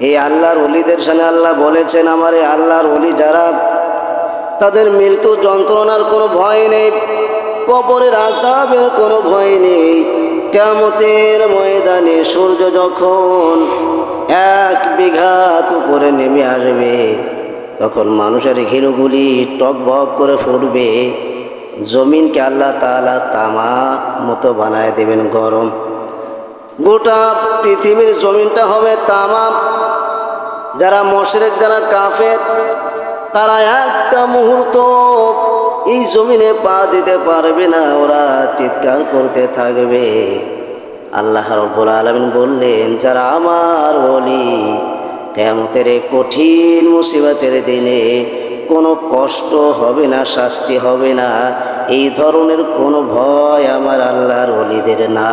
এই আল্লাহর অলিদের সামনে আল্লাহ বলেছেন, আমার এই আল্লাহর অলি যারা, তাদের মৃত্যু যন্ত্রণার কোনো ভয় নেই, কবরের আসাবের কোনো ভয় নেই। কেমতের ময়দানে সূর্য যখন এক বিঘাত উপরে নেমে আসবে, তখন মানুষের হিরোগুলি টকবক করে ফুটবে। জমিনকে আল্লাহ তালা তামা মতো বানায় দেবেন গরম। গোটা পৃথিবীর জমিনটা হবে তামা যারা মশরেক, যারা কাফের, তারা একটা মুহূর্ত এই জমিনে পা দিতে পারবে না, ওরা চিৎকার করতে থাকবে। আল্লাহ রব্বুল আলমিন বললেন, যারা আমার বলি কেমতের কঠিন মুসিবতের দিনে কোনো কষ্ট হবে না, শাস্তি হবে না। এই ধরনের কোনো ভয় আমার আল্লাহর অলিদের না।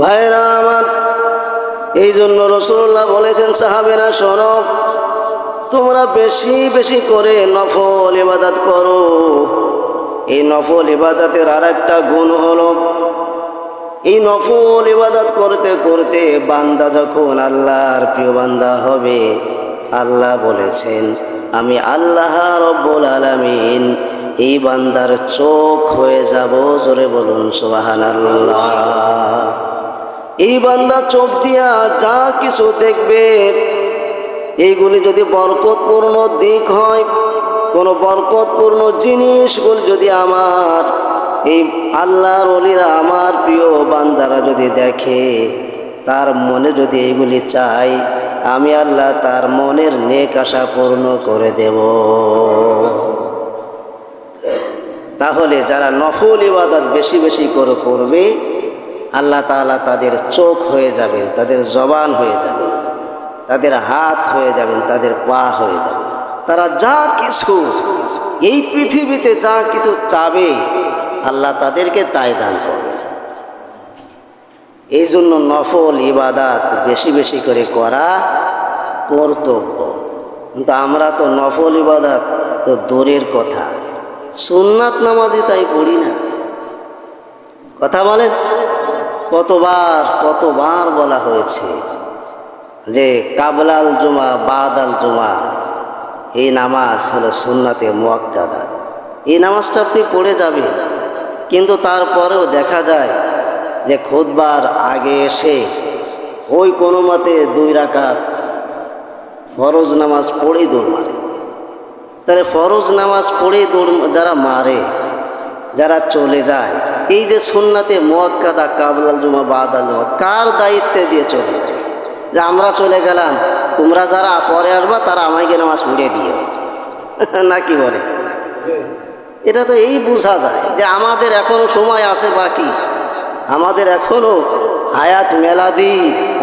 ভাইরা আমার, এই জন্য রসুল্লাহ বলেছেন, সাহাবেরা সরব তোমরা বেশি বেশি করে নফল ইবাদত করো। এই নফল ইবাদতের আর একটা গুণ হলো, এই নফল ইবাদত করতে করতে বান্দা যখন আল্লাহর প্রিয় বান্দা হবে, আল্লাহ বলেছেন আমি আল্লাহ রব্বুল আলামিন এই বান্দার চোখ হয়ে যাব, জোরে বলুন সুবাহান আল্লাহ এই বান্দা চোখ দিয়া যা কিছু দেখবে, এইগুলি যদি বরকতপূর্ণ দিক হয়, কোনো বরকতপূর্ণ জিনিসগুলি যদি আমার, এই আল্লাহর অলিরা আমার প্রিয় বান্দারা যদি দেখে তার মনে যদি এইগুলি চাই, আমি আল্লাহ তার মনের নেক আশা পূর্ণ করে দেব। তাহলে যারা নফল ইবাদত বেশি বেশি করে করবে, আল্লাহ তাআলা তাদের চোখ হয়ে যাবেন, তাদের জবান হয়ে যাবেন, তাদের হাত হয়ে যাবেন, তাদের পা হয়ে যাবেন। তারা যা কিছু, এই পৃথিবীতে যা কিছু চাবে, আল্লাহ তাদেরকে তাই দান করবে। এই জন্য নফল ইবাদাত বেশি বেশি করে করা কর্তব্য। কিন্তু আমরা তো নফল ইবাদাত তো দূরের কথা। সুন্নাত নামাজি তাই পড়ি না। কথা বলেন? কতবার কতবার বলা হয়েছে যে কাবলাল জুমা, বাদাল জুমা, এই নামাজ হলো সুন্নাতে মোয়াক্কাদা। এই নামাজটা আপনি পড়ে যাবেন। কিন্তু তারপরেও দেখা যায় যে খুদবার আগে এসে ওই কোনো মতে দুই রাকাত ফরজ নামাজ পড়েই দৌড় মারে। তাহলে ফরজ নামাজ পড়েই দৌড় যারা মারে, যারা চলে যায়, এই যে সুন্নাতে মোয়াক্কাদা কাবলাল জুমা বাদাল কার দায়িত্বে দিয়ে চলে যায়? যে আমরা চলে গেলাম, তোমরা যারা পরে আসবা, তারা আমাকে নামাজ পড়িয়ে দিও না কি বলে? এটা তো এই বোঝা যায় যে আমাদের এখন সময় আছে বাকি। আমাদের এখনও হায়াত মেলাদি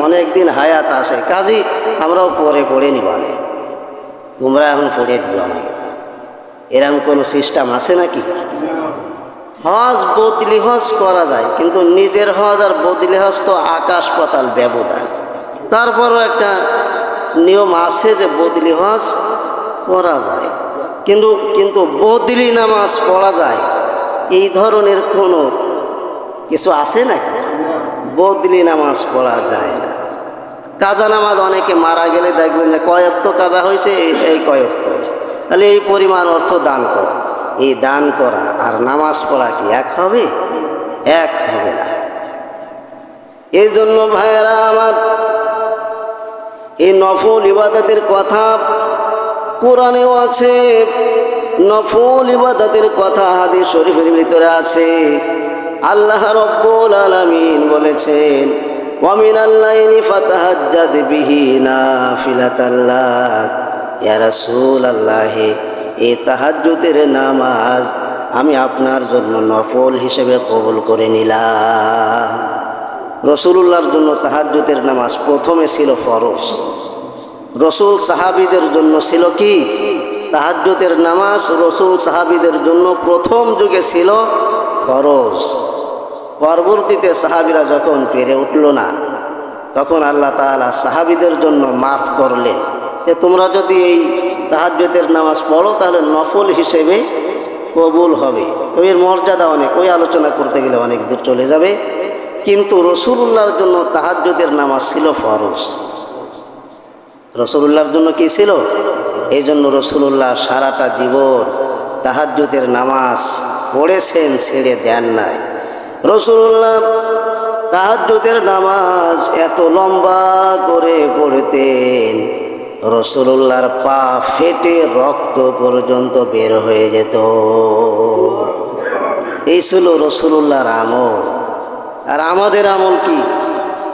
অনেক দিন হায়াত আসে কাজী, আমরাও পরে পড়ে নিবানে তোমরা এখন পড়ে দিও আমাকে। এরকম কোনো সিস্টেম আছে নাকি? হজ বদলি হজ করা যায়, কিন্তু নিজের হজ আর বদলি হজ তো আকাশ পাতাল ব্যবধান। তারপরও একটা নিয়ম আছে যে বদলি হজ করা যায়। কিন্তু কিন্তু বদলি নামাজ পড়া যায়। এই ধরনের কোনো কিছু আছে নাকি? বদলি নামাজ পড়া যায় না। কাজা নামাজ অনেকে মারা গেলে দেখবেন যে কয়েকত কাজা হয়েছে, এই- এই কয়েকত। তাহলে এই পরিমাণ অর্থ দান করা। এই দান করা আর নামাজ পড়া কি এক হবে? এক হবে না। এই জন্য ভাইয়েরা আমার, এই নফল ইবাদতের কথা কোরআনেও আছে, নফল ইবাদতের কথা হাদিস শরীফের ভিতরে আছে। আল্লাহ রব্বুল আলামিন বলেছেন ওয়ামিন আল্লাইনি ফাতাহাজ্জাদ বিহি নাফিলাতাল্লাহ ইয়া রাসূলুল্লাহ এই তাহাজ্জুদের নামাজ আমি আপনার জন্য নফল হিসেবে কবুল করে নিলাম। রসুল্লাহর জন্য তাহাজ্জুদের নামাজ প্রথমে ছিল ফরজ। রসুল সাহাবিদের জন্য ছিল কি? তাহাজ্জুদের নামাজ রসুল সাহাবিদের জন্য প্রথম যুগে ছিল ফরজ পরবর্তীতে সাহাবিরা যখন পেরে উঠল না, তখন আল্লাহ তাআলা সাহাবিদের জন্য মাফ করলেন। যে তোমরা যদি এই তাহাজ্জুদের নামাজ পড়ো, তাহলে নফল হিসেবে কবুল হবে। তো এর মর্যাদা অনেক। ওই আলোচনা করতে গেলে অনেক দূর চলে যাবে। কিন্তু রসুল্লাহর জন্য তাহাজ্জুদের নামাজ ছিল ফরজ। রসুল্লাহর জন্য কি ছিল? এই জন্য রসুল্লাহ সারাটা জীবন তাহাজ্জুদের নামাজ পড়েছেন, ছেড়ে দেন নাই। রসুল্লাহ তাহাজ্জুদের নামাজ এত লম্বা করে পড়তেন, রসুল্লাহর পা ফেটে রক্ত পর্যন্ত বের হয়ে যেত। এই ছিল রসুল্লাহর আমল। আর আমাদের আমল কি?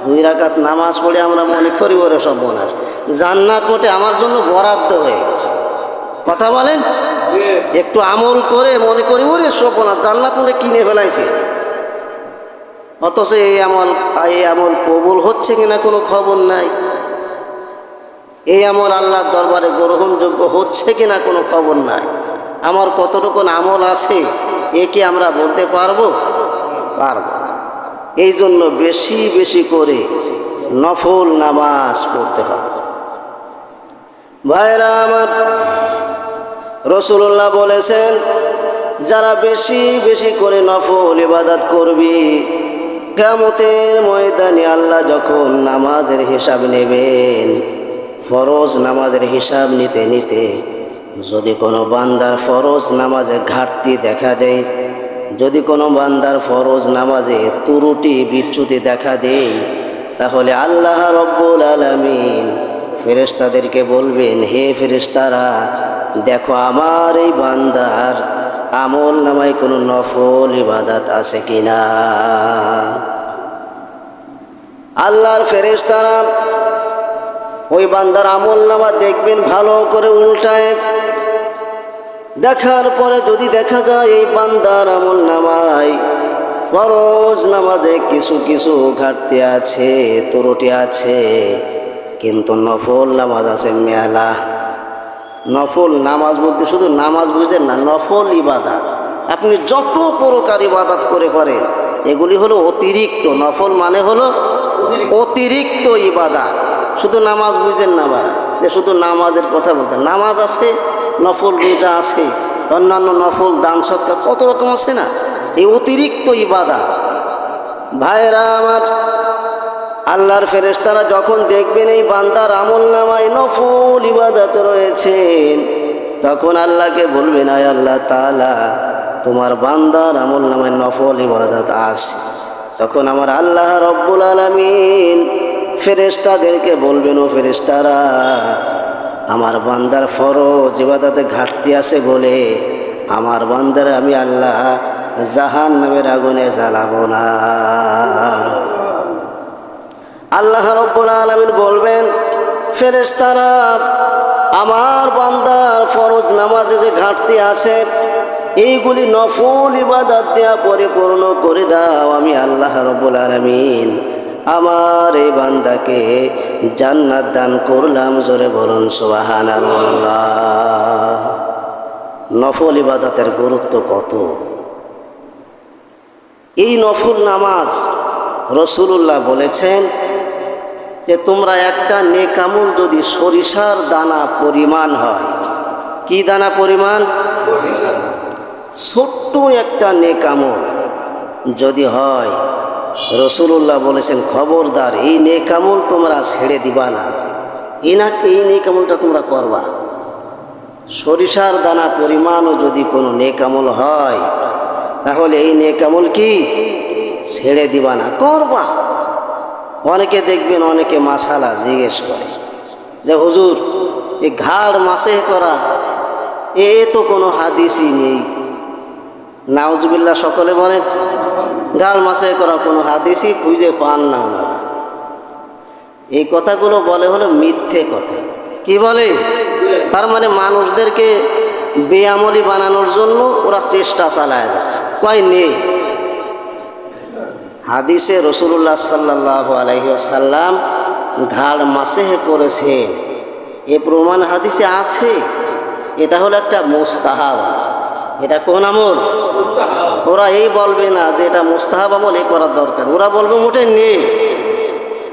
দুই রাকাত নামাজ পড়ে আমরা মনে করি ওরে সব বোনাস। জান্নাত মোটে আমার জন্য বরাদ্দ হয়ে গেছে। কথা বলেন? একটু আমল করে মনে করি, ওরে বোনাস জান্নাত মোটে কিনে ফেলাইছে। অথচ এই আমল এই আমল কবুল হচ্ছে কিনা কোনো খবর নাই। এই আমল আল্লাহর দরবারে গ্রহণযোগ্য হচ্ছে কিনা কোনো খবর নাই। আমার কতটুকু আমল আছে, এ কি আমরা বলতে পারব? পারব এই জন্য বেশি বেশি করে নফল নামাজ পড়তে হবে। ভাইরা আমার রসুল্লাহ বলেছেন, যারা বেশি বেশি করে নফল ইবাদত করবি কেমতের ময়দানে আল্লাহ যখন নামাজের হিসাব নেবেন, ফরজ নামাজের হিসাব নিতে নিতে যদি কোনো বান্দার ফরজ নামাজে ঘাটতি দেখা দেয়, যদি কোনো বান্দার ফরজ নামাজে তুরুটি বিচ্যুতি দেখা দেয়, তাহলে আল্লাহ রব্বুল আলমিন ফেরেশতাদেরকে বলবেন, হে ফেরেশতারা, দেখো আমার এই বান্দার আমল নামায় কোনো নফল ইবাদাত আছে কিনা? আল্লাহর ফেরেশতারা ওই বান্দার আমল নামা দেখবেন, ভালো করে উল্টায়। দেখার পরে যদি দেখা যায় এই বান্দার আমল নামায়, ফরজ নামাজে কিছু কিছু ঘাটতি আছে, ত্রুটি আছে কিন্তু নফল নামাজ আছে মেলা। নফল নামাজ বলতে শুধু নামাজ বুঝেন না, নফল ইবাদাত। আপনি যত প্রকার ইবাদাত করে পারেন, এগুলি হলো অতিরিক্ত। নফল মানে হলো অতিরিক্ত ইবাদাত। শুধু নামাজ বুঝেন না বাড়া যে শুধু নামাজের কথা বলতে, নামাজ আছে, নফল রোজা আছে, অন্যান্য নফল দান সৎকার কত রকম আছে না? এই অতিরিক্ত ইবাদা ভাইরা আমার আল্লাহর ফেরেশতারা যখন দেখবেন এই বান্দার আমল নামায় নফল ইবাদত রয়েছেন, তখন আল্লাহকে বলবেন, আয় আল্লাহ তাআলা, তোমার বান্দার আমল নামায় নফল ইবাদত আছে। তখন আমার আল্লাহ রব্বুল আলামিন ফেরেশতাদেরকে বলবেন, ও ফেরেশতারা, আমার বান্দার ফরজ ইবাদতে ঘাটতি আছে বলে আমার বান্দার আমি আল্লাহ জাহান নামের আগুনে জ্বালাবো না। আল্লাহ রব্বুল আলমিন বলবেন, ফেরেশতারা, আমার বান্দার ফরজ নামাজে যে ঘাটতি আছে, এইগুলি নফল ইবাদত দেওয়া পরিপূর্ণ করে দাও আমি আল্লাহ রব্বুল আলমিন। আমার এই বান্দাকে জান্নাত দান করলাম, জোরে বলুন সোহান নফল ইবাদতের গুরুত্ব কত? এই নফল নামাজ রসুল্লাহ বলেছেন যে তোমরা একটা নেকামুল যদি সরিষার দানা পরিমাণ হয়। কি দানা পরিমাণ? ছোট্ট একটা নেকামল যদি হয় রসুল্লাহ বলেছেন, খবরদার, এই নেকামল তোমরা ছেড়ে দিবা না। ইনাকে এই নেকামলটা তোমরা করবা। সরিষার দানা পরিমাণও যদি কোনো নেকামল হয়, তাহলে এই নেকামল কি? ছেড়ে দিবা না, করবা। অনেকে দেখবেন, অনেকে মাসালা জিজ্ঞেস করে যে, হুজুর, এই ঘাড় মাসে করা, এ তো কোনো হাদিসই নেই। নাউজবিল্লা সকলে বলেন, ঘাড় মাসে করা কোনো হাদিসই খুঁজে পান না এই কথাগুলো বলে হলো মিথ্যে কথা। কি বলে? তার মানে মানুষদেরকে বেআমলি বানানোর জন্য ওরা চেষ্টা চালায় যাচ্ছে। কয় নেই? হাদিসে রসুল্লাহ সাল্লাহ আলহিসাল্লাম ঘাড় মাসেহ করেছে। এ প্রমাণ হাদিসে আছে। এটা হলো একটা মোস্তাহাব। এটা কোন আমল? ওরা এই বলবে না যে এটা মোস্তাহাব আমল এ করার দরকার। ওরা বলবে মোটে নে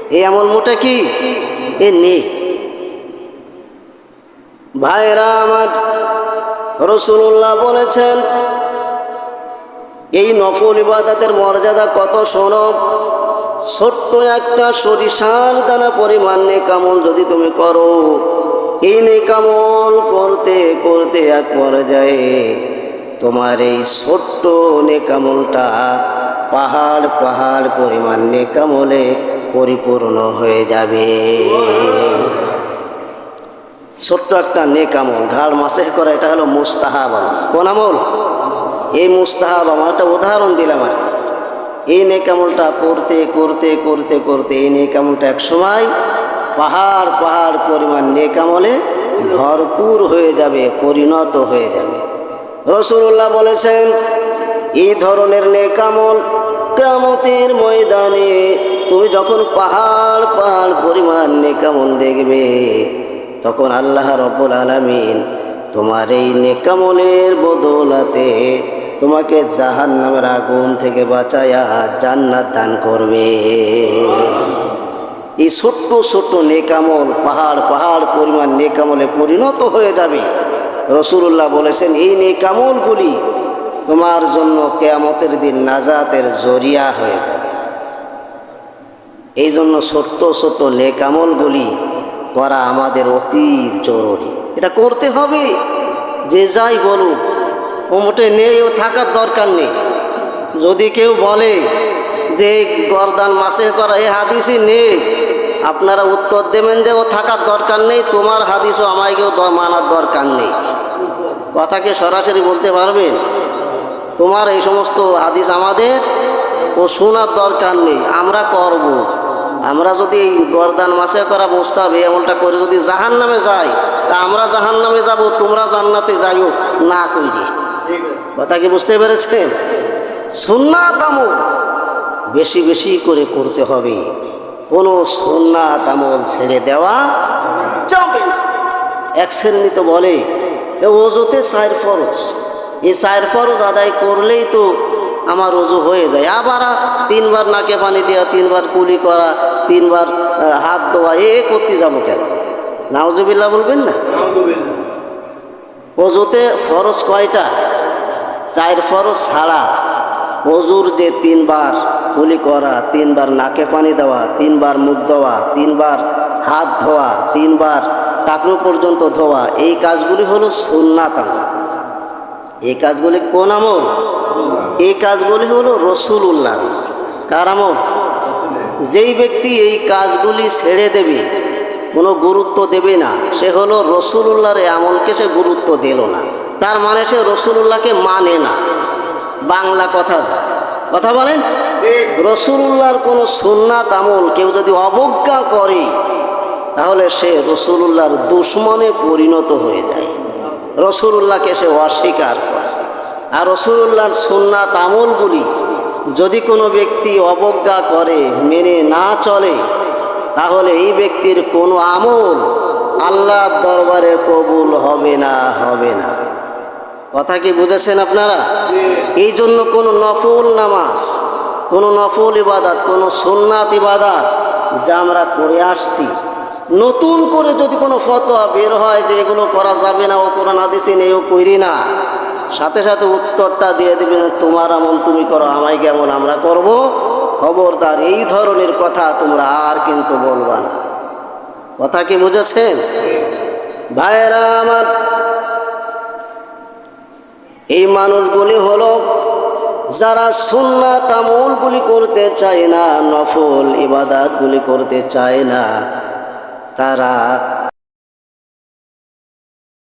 এই আমল মোটে কি? এ নে ভাইরা আমার, রসুল্লাহ বলেছেন এই নফল ইবাদতের মর্যাদা কত শোনো? ছোট্ট একটা সরিষার দানা পরিমাণ নেকামল যদি তুমি করো, এই নেকামল করতে করতে এক পর্যায়ে তোমার এই ছোট্ট নেকামলটা পাহাড় পাহাড় পরিমাণ নেকামলে পরিপূর্ণ হয়ে যাবে। ছোট্ট একটা নেকামল ঘাড় মাসে করা, এটা হলো মুস্তাহাব আমল। কোন আমল? এই মুস্তাহাব, আমার একটা উদাহরণ দিলাম আর এই নেকামলটা করতে করতে করতে করতে এই নেকামলটা এক সময় পাহাড় পাহাড় পরিমাণ নেকামলে ভরপুর হয়ে যাবে, পরিণত হয়ে যাবে। রসুল্লাহ বলেছেন, এই ধরনের নেকামল কামতের ময়দানে তুমি যখন পাহাড় পাহাড় পরিমাণ নেকামল দেখবে, তখন আল্লাহ রব্বুল আলমিন তোমার এই নেকামলের বদলাতে তোমাকে জাহান নামের আগুন থেকে বাঁচায়া জান্নাত দান করবে। এই ছোট্ট ছোট্ট নেকামল পাহাড় পাহাড় পরিমাণ নেকামলে পরিণত হয়ে যাবে। রসুল্লাহ বলেছেন, এই নেকামলগুলি তোমার জন্য কেয়ামতের দিন নাজাতের জরিয়া হয়ে যাবে। এই জন্য ছোট্ট ছোট্ট নেকামলগুলি করা আমাদের অতি জরুরি। এটা করতে হবে। যে যাই বলুক ও মোটে নেই ও থাকার দরকার নেই। যদি কেউ বলে যে গরদান মাসে করা এ হাদিসই নেই, আপনারা উত্তর দেবেন যে ও থাকার দরকার নেই, তোমার হাদিসও আমাকেও দ- মানার দরকার নেই। কথাকে সরাসরি বলতে পারবেন? তোমার এই সমস্ত হাদিস আমাদের ও শোনার দরকার নেই, আমরা করব। আমরা যদি এই গরদান মাসে করা মোস্তাব এই আমলটা করে যদি জাহান নামে যাই, তা আমরা জাহান নামে যাব, তোমরা জান্নাতে যাইও, না করি কথা কি বুঝতে পেরেছেন? সুন্নাত আমল বেশি বেশি করে করতে হবে। কোনো সুন্নাত আমল ছেড়ে দেওয়া যাবে এক শ্রেণি তো বলে ওজোতে চার ফরজ। এই চার ফরজ আদায় করলেই তো আমার ওজু হয়ে যায়। আবার তিনবার নাকে পানি দেওয়া তিনবার কুলি করা, তিনবার হাত ধোয়া, এ করতে যাব কেন? নাওজবিল্লা বলবেন না? ওজুতে ফরজ কয়টা? চার ফরজ ছাড়া। অজুর যে তিনবার কুলি করা, তিনবার নাকে পানি দেওয়া, তিনবার মুখ দেওয়া তিনবার হাত ধোয়া, তিনবার টাকনো পর্যন্ত ধোয়া, এই কাজগুলি হলো সুন্নাত আমল। এই কাজগুলি কোন আমল? এই কাজগুলি হলো রসুল উল্লাহ কার আমল? যেই ব্যক্তি এই কাজগুলি ছেড়ে দেবে কোনো গুরুত্ব দেবে না। সে হলো রসুল্লাহর এই আমলকে সে গুরুত্ব দিল না। তার মানে সে রসুল্লাহকে মানে না। বাংলা কথা। কথা বলেন? রসুল্লাহর কোনো সুন্নাত আমল কেউ যদি অবজ্ঞা করে, তাহলে সে রসুল্লাহর দুশ্মনে পরিণত হয়ে যায়। রসুল্লাহকে সে অস্বীকার করে। আর রসুল্লাহর সুন্নাত আমলগুলি যদি কোনো ব্যক্তি অবজ্ঞা করে, মেনে না চলে তাহলে এই ব্যক্তির কোনো আমল আল্লাহর দরবারে কবুল হবে না হবে না। কথা কি বুঝেছেন আপনারা? এই জন্য কোনো নফল নামাজ, কোনো নফল ইবাদাত, কোনো সোননাথ ইবাদাত যা আমরা করে আসছি, নতুন করে যদি কোনো ফতোয়া বের হয় যে এগুলো করা যাবে না, ও কোরআন আদিসি নেই, ও করি না, সাথে সাথে উত্তরটা দিয়ে দেবে, তোমার আমল তুমি করো, আমায় কেমন আমরা করব? খবরদার এই ধরনের কথা তোমরা আর কিন্তু বলবা না। কথা কি বুঝেছেন? ভাইয়েরা আমার, এই মানুষগুলি হলো যারা সুন্নাত আমলগুলি করতে চায় না, নফল ইবাদাতগুলি করতে চায় না, তারা